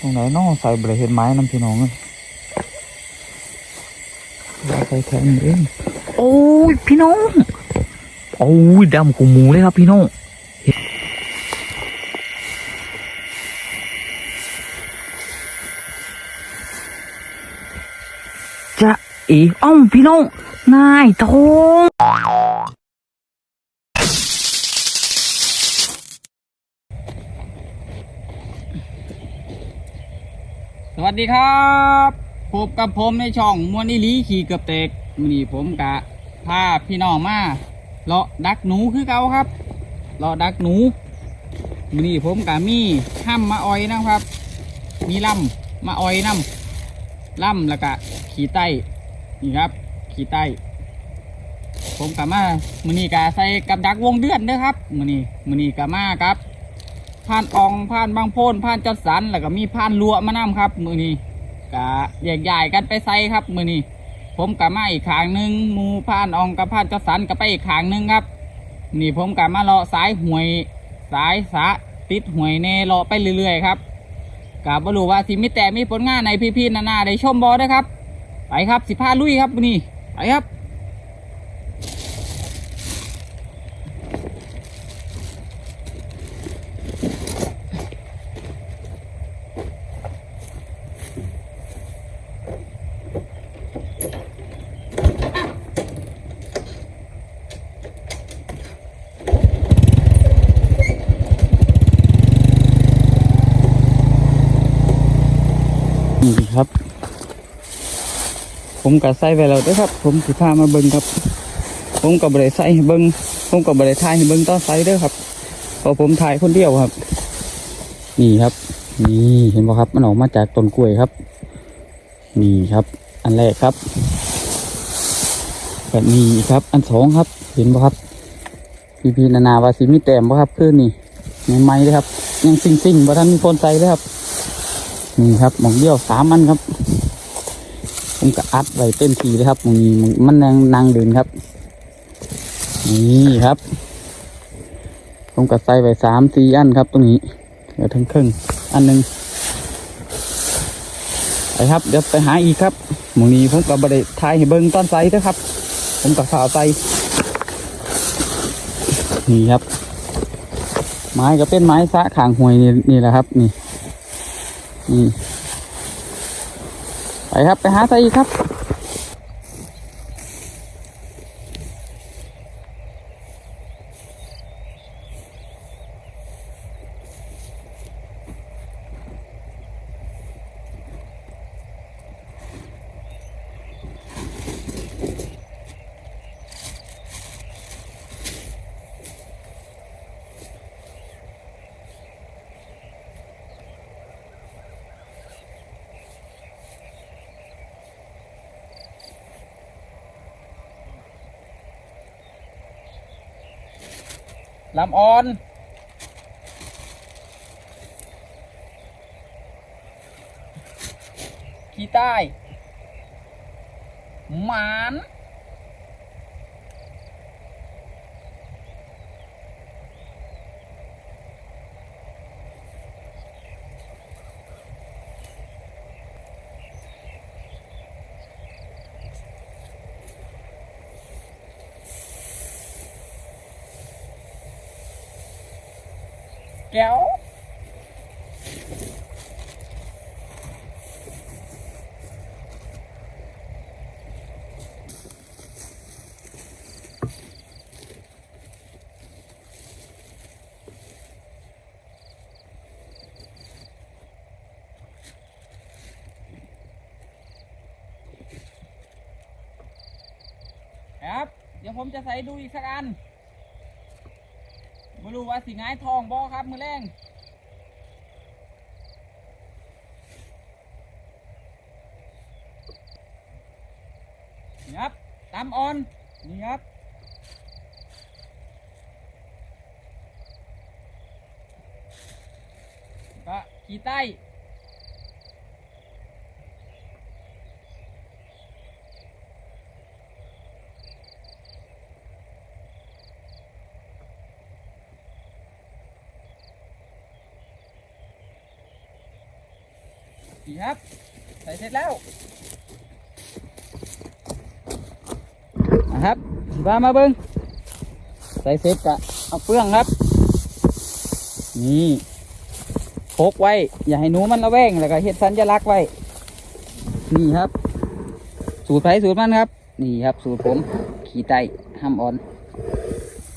ตรงไหนน้อใส่บริเห็นไม้น้ำพี่น้องเลยเราใส่แทนเองโอ้ยพี่น้องโอ้ยดำกูหมูเลยครับพี่น้องจะเอ๋อ้อมพี่น้องง่ายทอง สวัส ดีครับพบกับผมในช่องมวนอีหลีขี่เกือบเตกมือนี้ผมกะพาพี่น้องมาเลาะดักหนูคือเก่าครับเลาะดักหนูมือนี้ผมกะมีห้ำมาอ้อยนะครับ มีลำมาอ้อยน้ำลำแล้วก็ขี่ไต้นี่ครับ ขี่ไต้ผมกะมามือนี้กะใส่กับดักวงเดือนเด้อครับมือนี้มือนี้กะมาครับ ผ่านอองผ่านบางโพนผ่านจัดสรรแล้วก็มีผ่านลัวมานํครับ มือนี้กะแยกย้ายกันไปใส่ครับ มือนี้ผมกับมาอีกขางหนึ่งมูผ่านอองกับผ่านจัดสรรก็ไปอีกขางหนึ่งครับ นี่ผมกับมาเลาะสายหวยสายสะติดหวยเนเลาะไปเรื่อยๆครับกับบรู้ว่าสิมีแต่มีผลงานในพี่ๆนานาได้ชมบอได้ครับ ไปครับสิพาลุยครับมือนี้ไปครับ นี่ครับ ผมก็ใส่ไปแล้วด้วยครับ ผมสิพามาเบิ่งครับ ผมกับบริใส่เบิ่งผมกับบริถ่ายเบิ่งตอนใส่ด้อครับเพราะผมถ่ายคนเดียวครับ นี่ครับ นี่เห็นป่ะครับมันออกมาจากต้นกล้วยครับ นี่ครับ อันแรกครับแบบนี้ครับ อันสองครับ เห็นป่ะครับพีพีนานาวาสิมีแต้มป่ะครับคือนนี่ใหม่เลยครับ ยังซิ่งซิ่งบ่ทันมีคนใส่เลยครับ นี่ครับหมองเดียวสามอันครับ ผมก็อัดไว้เต็มทีเลยครับมองนี้มันนางนางเดินครับ นี่ครับ ผมก็ใส่ไว้สามสี่อันครับ ตรงนี้เดี๋ยวถึงครึ่งอันหนึ่งไปครับเดี๋ยวไปหาอีกครับมองนี้ผมก็บริทายให้เบิ้งตอนใส่เด้อครับ ผมก็ฝ่าใส่นี่ครับ ไม้ก็เป็นไม้สะขางหวยนี่นี่แหละครับ นี่นี่ ครับไปหาใส่อีกครับ ลำอ่อน ขี้ใต้หมาน แก้วครับ เดี๋ยวผมจะใส่ดูอีกสักอัน ไม่รู้ว่าสิง่ายทองบอครับมือแรงนี่ครับตามออน นี่ครับก็ขี่ใต้ นี่ครับ ใส่เสร็จแล้วนะครับสิพามาเบิ้งใส่เสร็จกะเอาเฟืองครับ นี่พกไว้ อย่าให้หนูมันระแวงแล้วก็เฮ็ดสัญลักษณ์ไว้ นี่ครับ สูตรไผสูตรมันครับ นี่ครับ สูตรผม ขี่ไตห้ามอ่อน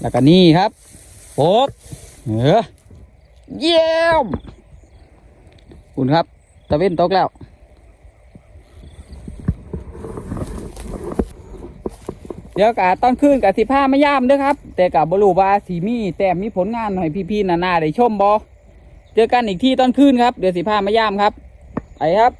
แล้วก็นี่ครับพกเออเยี่ยมคุณครับ ตะเว้นตกแล้วเดี๋ยวกะตอนคืนกะสิผ้าไม่ย่ามเด้วยครับ แต่กับบรูบาสีมีแต่มีผลงานหน่อยพี่ๆนานาได้ชมบอเจอกันอีกที่ตอนคืนครับ เดี๋ยวสิผ้าไม่ย่ามครับไปครับ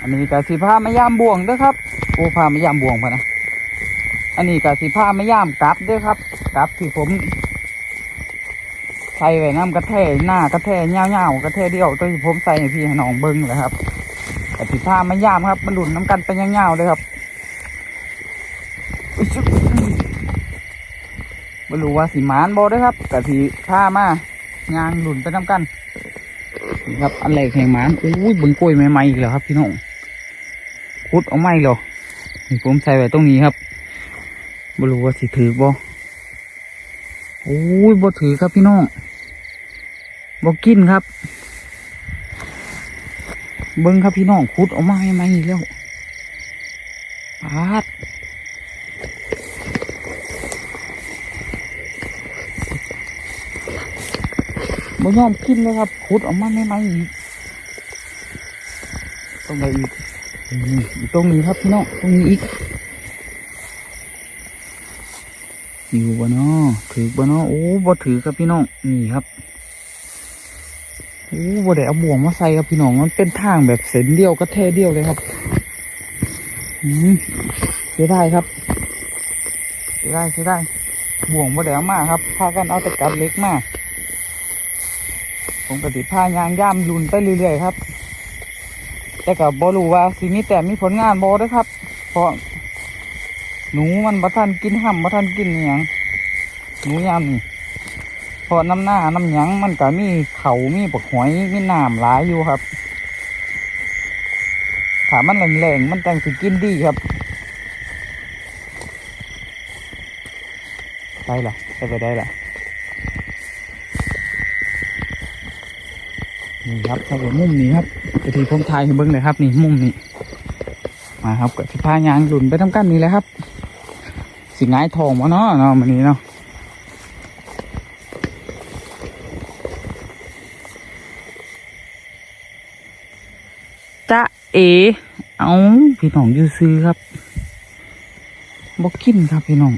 อันนี้กะสีผ้าไม่ย่ามบ่วงเด้วยครับโอ้ผ้าไม่ย่ามบ่วงพะนะอันนี้กะสีผ้าไม่ย่ามกลับเด้วยครับกลับที่ผมใส่ไว้น้ำกระแทหน้ากระแทเงาวๆกระแทเดียวตัวที่ผมใส่ให้พี่ห้น้องเบิ้งเลยครับกะสีผ้าไม่ย่ามครับ มันหลุนน้ำกันไปเงาวๆเลยครับไม่รู้ว่าสีมานบอด้วยครับกะสีผ้ามายางหลุนไปน้ำกันนะครับอันแรกแห่งมันอุ้ยเบึงกล้วยใหม่ๆอีกแล้วครับพี่น้อง คุดเอาไม้เหรอนี่ผมใส่ไว้ตรงนี้ครับบรู้ว่าสิถือบ่โอ้ยบ่ถือครับพี่น้องบ่กินครับ เบิ้งครับพี่น้องคุดเอาไม้ใหม่ๆอีกแล้วปาดบ่ยอมกินเลยครับคุดออกมาใหม่ๆอีกตรงไหนอีก อีกตรงนี้ครับพี่น้องตรงนี้อีกอยู่บ่เนาะถือบ่เนาะโอ้บ่ถือครับพี่น้องนี่ครับโอ้บ่ได้เอาบ่วงมาใส่ครับพี่น้องมันเป็นทางแบบเส้นเดียวก็แท่เดียวเลยครับอืมเสียดายครับเสียดายเสียดายบ่วงบ่ได้เอามาครับพากันเอาแต่กัดเล็กมาผมกติพายางย่ามยุนไปเรื่อยๆครับ แต่กับบรูว่าสิมีแต่มีผลงานบอด้วยครับ เพราะหนูมันบัทันกินห่ำบัทันกินอย่างหนูยามนี่เพราะน้ำหน้าน้ำหยังมันก็มีเขามีปกหอยมีน้ำหลายอยู่ครับถามันแรงๆมันจังสิกินดีครับได้ละได้ไปได้ละนี่ครับถ้าเกิดมุมนี้ครับ กะทีผมทายให้เบิ้งเลยครับ นี่มุมนี้มาครับกะทิพายางหลุนไปทำกันนี่แหละครับ สิงายทองวะเนาะเนาะมันนี้เนาะจ้าเอ เอาพี่น้องอยูซื้อครับบอกกินครับพี่น้อง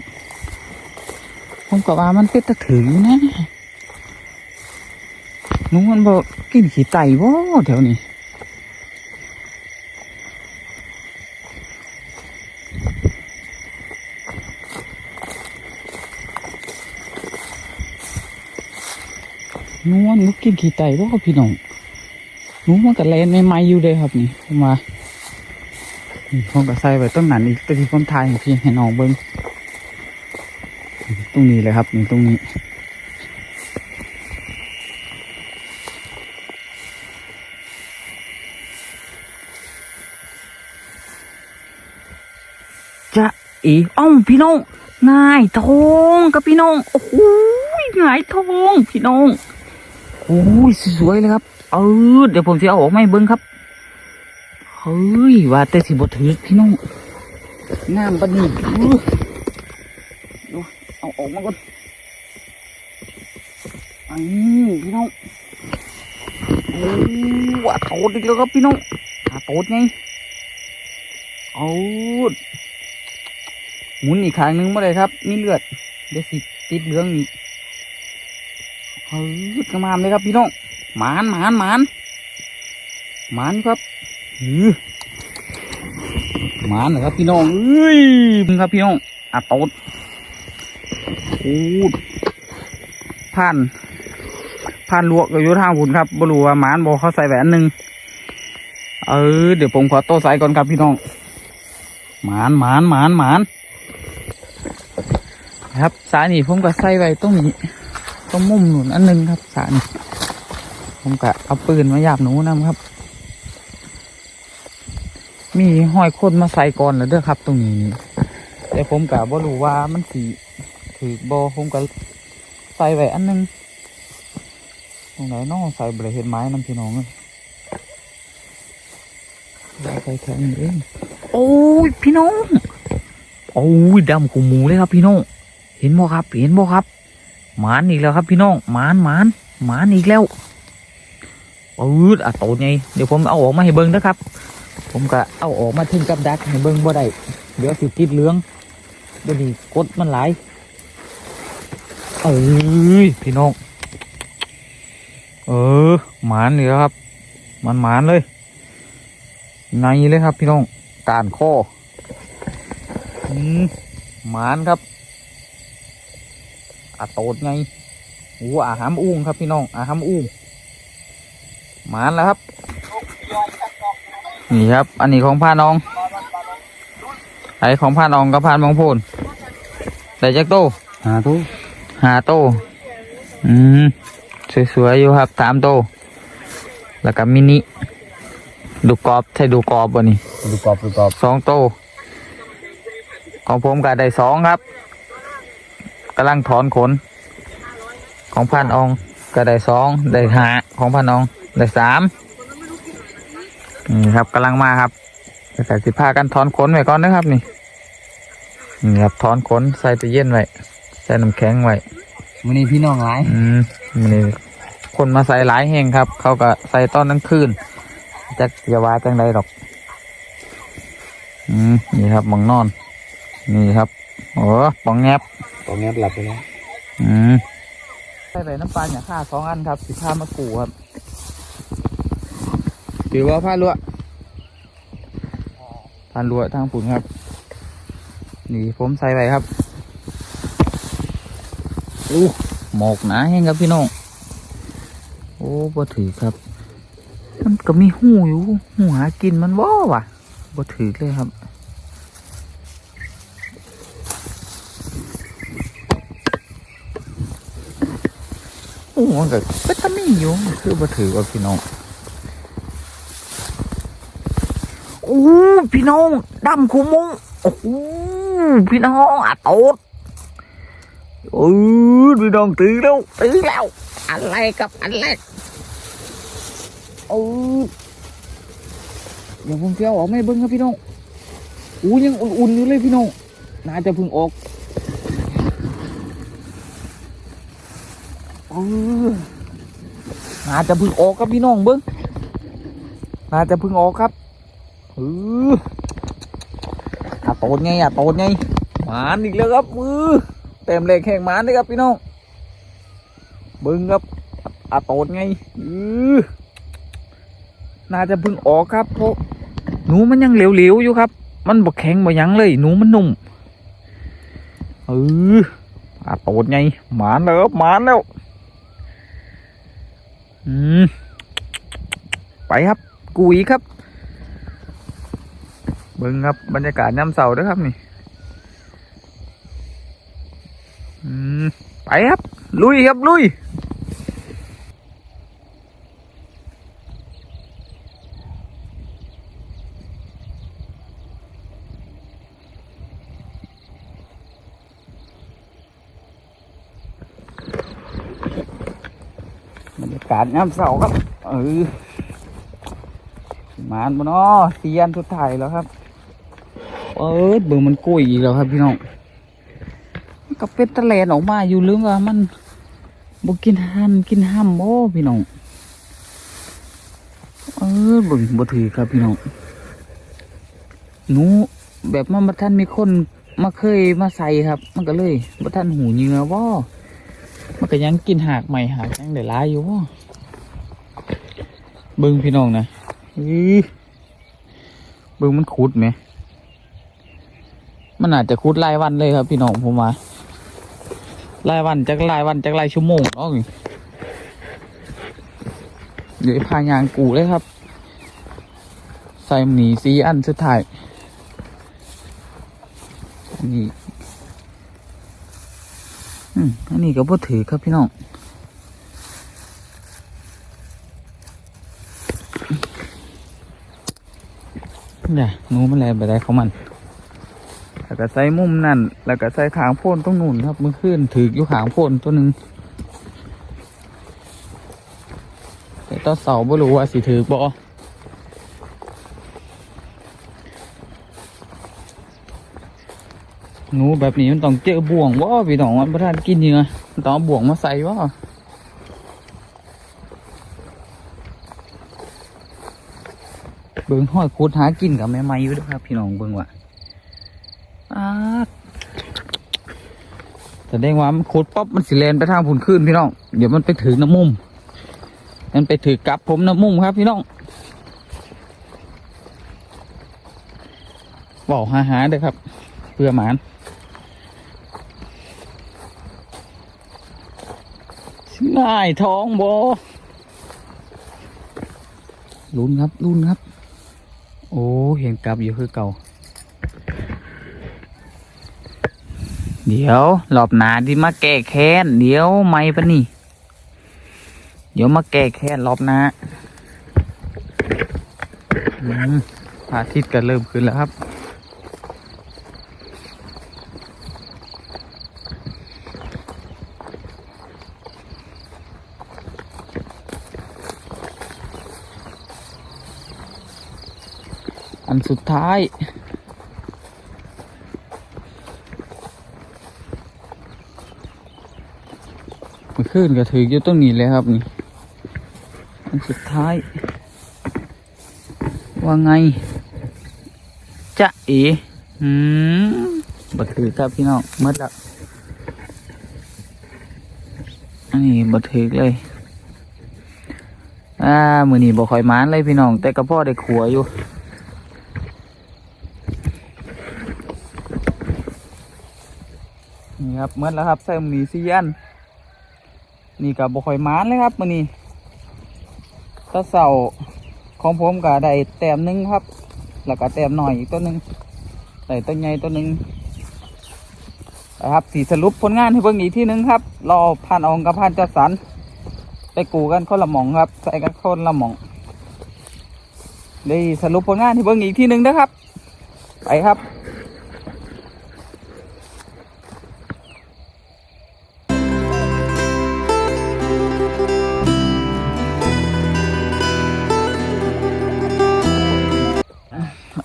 ผมก็ว่ามันเป็นตะถืออยู่นะหนูมันบอกกินขี้ไก่บ่แถวนี้ หนูมันบ่กินขี้ไก่บ่พี่น้องหนูมันก็แลนใหม่อยู่เลยครับนี่มานี่ผมก็ใส่ไว้ต้นนั้นอีกต่ที่ผมทายให้พี่ให้น้องเบิ่งตรงนี้เลยครับนี่ตรงนี้จะอีอ้าพี่น้องง่ายทองกับพี่น้อง โอ้โหง่ายทองพี่น้อง อ้ยสวยเลยครับเออเดี๋ยวผมจะเอาออกมาให้เบิ้งครับเฮ้ยว่าแต่สิบถือพี่น้องน้ำปะนี่อื้อดูเอาออกมาก่อนอันนี้พี่น้องโอ้ว่าโตดอีกแล้วครับพี่น้องอาโตดไงเอาหมุนอีกครั้งหนึงเมื่อไรครับ มีเลือดเดี๋ยวสิติดเหลืองอีก เฮ้ยกระมามเลยครับพี่น้องหมานหมานหมานหมานครับอือหมานเหรอครับพี่น้องเอ้ยครับพี่น้องอะตดโอ้ผ่านผ่านลวกอยู่ทางหุ่นครับบรูว่าหมานบอกเขาใส่แหวนหนึ่งเออเดี๋ยวผมขอโต้สายก่อนครับพี่น้องหมานหมานหมานหมานครับสายนี่ผมก็ใส่ไว้ตรงนี้ ตรงมุมหนุนอันหนึงครับสายนี่ผมก็เอาปืนมาหยาบหนูนะครับ มีห้อยคนมาใส่ก่อนแล้วเด้อครับ ตรงนี้นี่แต่ผมกะบ่รู้ว่ามันสีถือบอผมก็ใส่ไว้อันหนึงตรงไหนน้องใส่บริเห็นไม้นำพี่น้องเลยใส่แค่นี้เองโอ้ยพี่น้องโอ้ยดำขูหมูเลยครับพี่น้องเห็นบ่ครับ เห็นบ่ครับ หมานอีกแล้วครับพี่น้องหมานหมานหมานอีกแล้วอืดอะโตไงเดี๋ยวผมเอาออกมาให้เบิ่งนะครับ ผมก็เอาออกมาถึงกับดักให้เบิ่งบ่ได้เดี๋ยวสิติดเหลืองเดี๋ยวนี้กดมันหลายเอ้ยพี่น้องเออหมานเลยครับมันหมานเลยในเลยครับพี่น้องการข้ออืมหมานครับาโตดไงโอ้อาหามอุ้งครับพี่น้องอาหามอุ้งหมานแล้วครับ นี่ครับ อันนี้ของพาน้องไอของพาน้องกับพานมองพูนแต่จักโตหาทุกหาโตอืมสวยๆอยู่ครับสามโตแล้วก็มินิดูกรอบใช่ดูกรอบบ่นี่ดูกรอบดูกรอบสองโตของผมก็ได้สองครับกำลังถอนขน ของพันอองก็ได้สองได้หาของพันอองได้สามนี่ครับกำลังมาครับแต่ก็สิพากันถอนขนไว้ก่อนนะครับนี่นี่ครับถอนขนใส่ตู้เย็นไว้ใส่น้ำแข็งไว้วันนี้พี่น้องหลายอืมนี่คนมาใส่หลายแห่งครับ เขาก็ใส่ตอนนั้นคืนจะอย่าว่าจังใดหรอก อืมนี่ครับหมองนอน นี่ครับโอ้ปองแงบ ตอนนี้หลับไปแล้วอืมใส่ใบน้ำปลาอย่างค่าสองอันครับสิค่ามากูครับถือว่าผ้าลวดผ้าลวดทางผุนครับ นี่ผมใส่ไปครับอู้หมอกหนาแห้งครับพี่น้องโอ้บ่ถือครับ มันก็มีหูอยู่หูหากินมันว่าวะบ่ถือเลยครับ อ้มันก็เป็นตะมีอยู่คือบ่ถือว่าพี่น้องโอ้พี่น้องดำคูมุงโอ้พี่น้องอะโตดเออพี่น้องตื่นแล้วตื่นแล้วอะไรกับอันแรเออเดี๋ยวผมเที่ยวออกไม่เบิ้งครับพี่น้องอู้ยังอุ่นๆอยู่เลยพี่น้องน่าจะพิ่งออกเออ น่าจะพิ่งออกครับพี่น้องเบิ้งน่าจะพิ่งออกครับเอออะโตดไงอะโตดไงหมานอีกแล้วครับมือเต็มเล็กแข่งหมานเลยครับพี่น้องเบิ้งครับอะโตดไงเออน่าจะพิ่งออกครับเพราะหนูมันยังเหลวๆอยู่ครับ มันบกแข็งบ่หยังเลย หนูมันนุ่มเอออะโตดไงหมานแล้วครับหมานแล้ว อืมไปครับ กุยครับ เบิ่งครับบรรยากาศน้ำเสาด้วยครับนี่ อืม ไปครับ ลุยครับ ลุยากาศย่ำเสาครับ เออมานบเนาะเตียนสุดท้ายแล้วครับ เออเบิ่งมันกุ้ยอีกแล้วครับพี่น้องมันก็เป็นตะแลนออกมาอยู่หรือว่ามันบ่กินหันกินห้ำโอ้พี่น้อง เออเบิ่งบ่ถือครับพี่น้องหนูแบบมันบ่ทันมีคนมาเคยมาใส่ครับ มันก็เลยบ่ทันหูเหงื่อว่ มันก็ยังกินหากใหม่หากยังได้หลายอยู่บิ่งพี่น้องนะอบิ่งมันขุดไหมมันอาจจะคุดรายวันเลยครับ พี่น้องผมว่ารายวันจากรายวันจากรายชั่วโมงเนาะเดี๋ยวพายางกูเลยครับ ใส่หมีซีอันสุดท้ายนนี้ อืมอันนี้ก็บ่ถือครับพี่น้องเนี่ยหนูมันแลไปได้ของมัน แล้วก็ใส่มุมนั่น แล้วก็ใส่ขางโพนตรงนู่นครับ มือขึ้นถืออยู่ขางโพนตัวหนึ่งแต่ต้นเสาบ่รู้ว่าสิถือบ่ หนูแบบนี้มันต้องเจอบ่วงว่าพี่น้องมันประทานกินเหยื่อมันต้องบ่วงมาใส่ว่าเบิ่งห้อยคูดหากินกับแม่ไม้อยู่ด้วยครับ พี่น้องเบิ่งว่าอาดแสดงว่ามันขุดป๊อปมันสิเลนไปทางผุนขึ้นพี่น้อง เดี๋ยวมันไปถือน้ำมุมมันไปถือกับผมน้ำมุมครับพี่น้องบอกหาหาเด้อครับ เพื่อหมาน ง่ายท้องโบลุ้นครับลุ้นครับ โอ้เห็นกับอยู่คือเก่า เดี๋ยวรอบหนาที่มาแก้แค้นเดี๋ยวไม่ปะนี่ เดี๋ยวมาแก้แค้นรอบหนาพระอาทิตย์ก็เริ่มขึ้นแล้วครับ อันสุดท้าย มันขึ้นก็ถืออยู่ตรงนี้เลยครับนี่ อันสุดท้าย ว่าไง จะเอ๋อืมบัถือครับพี่น้องหมดละอันนี้บัถือเลยอ่ามือนี้บ่คอยมานเลยพี่น้อง แต่กระเพาะได้ขัวอยู่ ครับเมื่อแล้วครับใส่หมีซียันนี่กับบค่อยมานเลยครับมือนี้ตะเสาของผมก็ได้แต้มนึงครับ แล้วก็แต้มหน่อยอีกตัวหนึ่งใส่ตัวใหญ่ตัวหนึ่งนะครับสีสรุปผลงานให้เบิ่งอีกที่หนึ่งครับรอผ่านอองกับผ่านจัดสรรไปกูกันคนละหม่องครับ ใส่กันคนละหม่องได้สรุปผลงานให้เบิ่งอีกที่หนึ่งนะครับ ไปครับ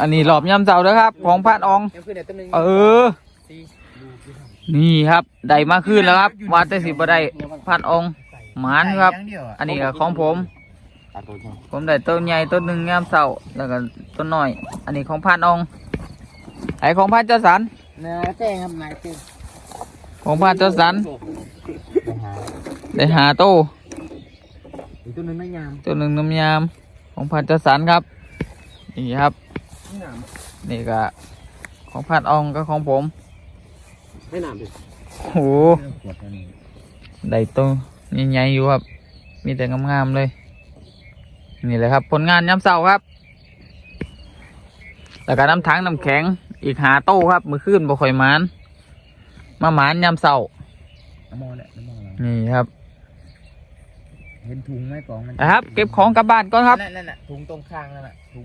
อันนี้รอบย่ำเสาแล้วครับ ของพานอองเออ นี่ครับได้มาขึ้นแล้วครับวัดแต่สิบได้พานอองหมานครับ อันนี้ก็ของผม ผมได้ต้นใหญ่ต้นหนึ่งย่ำเสาแล้วก็ต้นน้อย อันนี้ของพานอองไอของพานเจ้าสันนาแจ้งครับนายแจ้งของพานเจ้าสันได้หาโตอีกตัวหนึงไม่ยามตัวหนึ่งน้ำยามของพานเจ้าสันครับนี่ครับ นี่ก็ของพานอองก็ของผมให้น้ำดิโอ้โหได้ตัวใหญ่ๆอยู่ครับ มีแต่งามๆเลย นี่เลยครับ ผลงานย้ำเสาครับ แล้วก็น้ำถังน้ำแข็ง อีกหาโต้ครับ มือขึ้นบ่ค่อยหมานมาหมานย้ำเสาน้ำมอแหละน้ำมอแล้วนี่ครับ เห็นถุงไหมกล่องมันนะครับ เก็บของกลับบ้านก่อนครับ นั่นนั่นน่ะถุงตรงข้างนั่นน่ะถุง